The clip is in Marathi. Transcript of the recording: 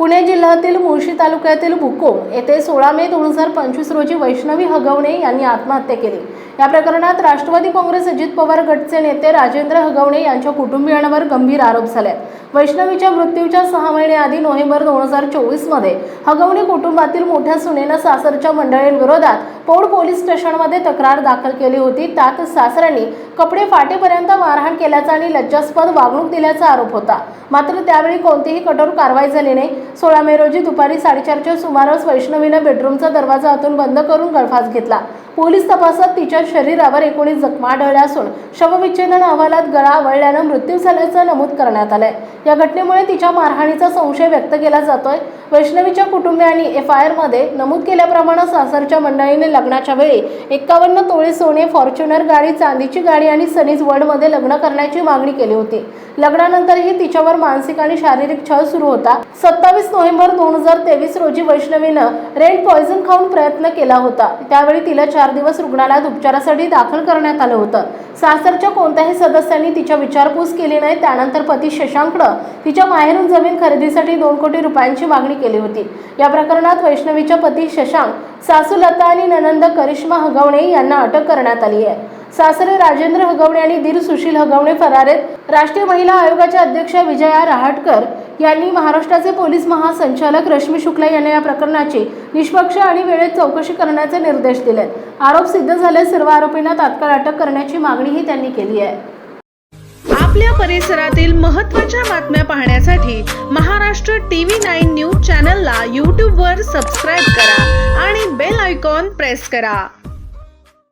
पुणे जिल्ह्यातील मुळशी तालुक्यातील भुकोम येथे सोळा मे दोन हजार पंचवीस रोजी वैष्णवी हगवणे यांनी आत्महत्या केली. या प्रकरणात राष्ट्रवादी काँग्रेस अजित पवार गटचे नेते राजेंद्र हगवणे यांच्या कुटुंबियांवर गंभीर आरोप झाले. वैष्णवीच्या मृत्यूच्या सहा महिन्याआधी नोव्हेंबर दोन हजार चोवीसमध्ये हगवणे कुटुंबातील मोठ्या सुनेनं सासरच्या मंडळींविरोधात पौड पोलीस स्टेशनमध्ये तक्रार दाखल केली होती. त्यात सासऱ्यांनी कपडे फाटेपर्यंत मारहाण केल्याचा आणि लज्जास्पद वागणूक दिल्याचा आरोप होता. मात्र त्यावेळी कोणतीही कठोर कारवाई झाली नाही. सोळा मे रोजी दुपारी साडेचारच्या सुमारास वैष्णवीनं बेडरूमचा दरवाजा आतून बंद करून गळफास घेतला. पोलीस तपासात तिच्या शरीरावर एकोणीस जखमा आढळल्या असून शवविच्छेदन अहवालात गळा आवळल्यानं मृत्यू झाल्याचं नमूद करण्यात आलंय. या घटनेमुळे तिच्या मारहाणीचा संशय व्यक्त केला जातोय. वैष्णवीच्या कुटुंबियांनी एफ आय आरमध्ये नमूद केल्याप्रमाणे सासरच्या मंडळीने लग्नाच्या वेळी एक्कावन्न तोळे सोने फॉर्च्युनर गाडी चांदीची गाडी आणि सनीज वर्ल्डमध्ये लग्न करण्याची मागणी केली होती. लग्नानंतरही तिच्यावर मानसिक आणि शारीरिक छळ सुरू होता. सत्तावीस नोव्हेंबर दोन हजार तेवीस रोजी वैष्णवीनं रेड पॉइझन खाऊन प्रयत्न केला होता. त्यावेळी तिला चार दिवस रुग्णालयात उपचारासाठी दाखल करण्यात आलं होतं. सासरच्या कोणत्याही सदस्यांनी तिच्या विचारपूस केली नाही. त्यानंतर पती शशांकडं तिच्या माहेरून जमीन खरेदीसाठी दोन कोटी रुपयांची मागणी केली होती. या प्रकरणात वैष्णवीच्या पती शशांक सासू लता आणि ननंद करिश्मा हगवणे यांना अटक करण्यात आली आहे. सासरे राजेंद्र हगवणे आणि दीर सुशील हगवणे फरार आहेत राष्ट्रीय महिला आयोगाच्या अध्यक्ष विजया रहाटकर यांनी महाराष्ट्राचे पोलीस महासंचालक रश्मी शुक्ला यांना या प्रकरणाची निष्पक्ष आणि वेळेत चौकशी करण्याचे निर्देश दिले. आरोप सिद्ध झाले सर्व आरोपींना तात्काळ अटक करण्याची मागणीही त्यांनी केली आहे. आपल्या परिसरातील महत्त्वाच्या बातम्या पाहण्यासाठी महाराष्ट्र टीव्ही नाईन न्यूज चॅनलला यूट्यूबवर सबस्क्राईब करा आणि बेल आयकॉन प्रेस करा.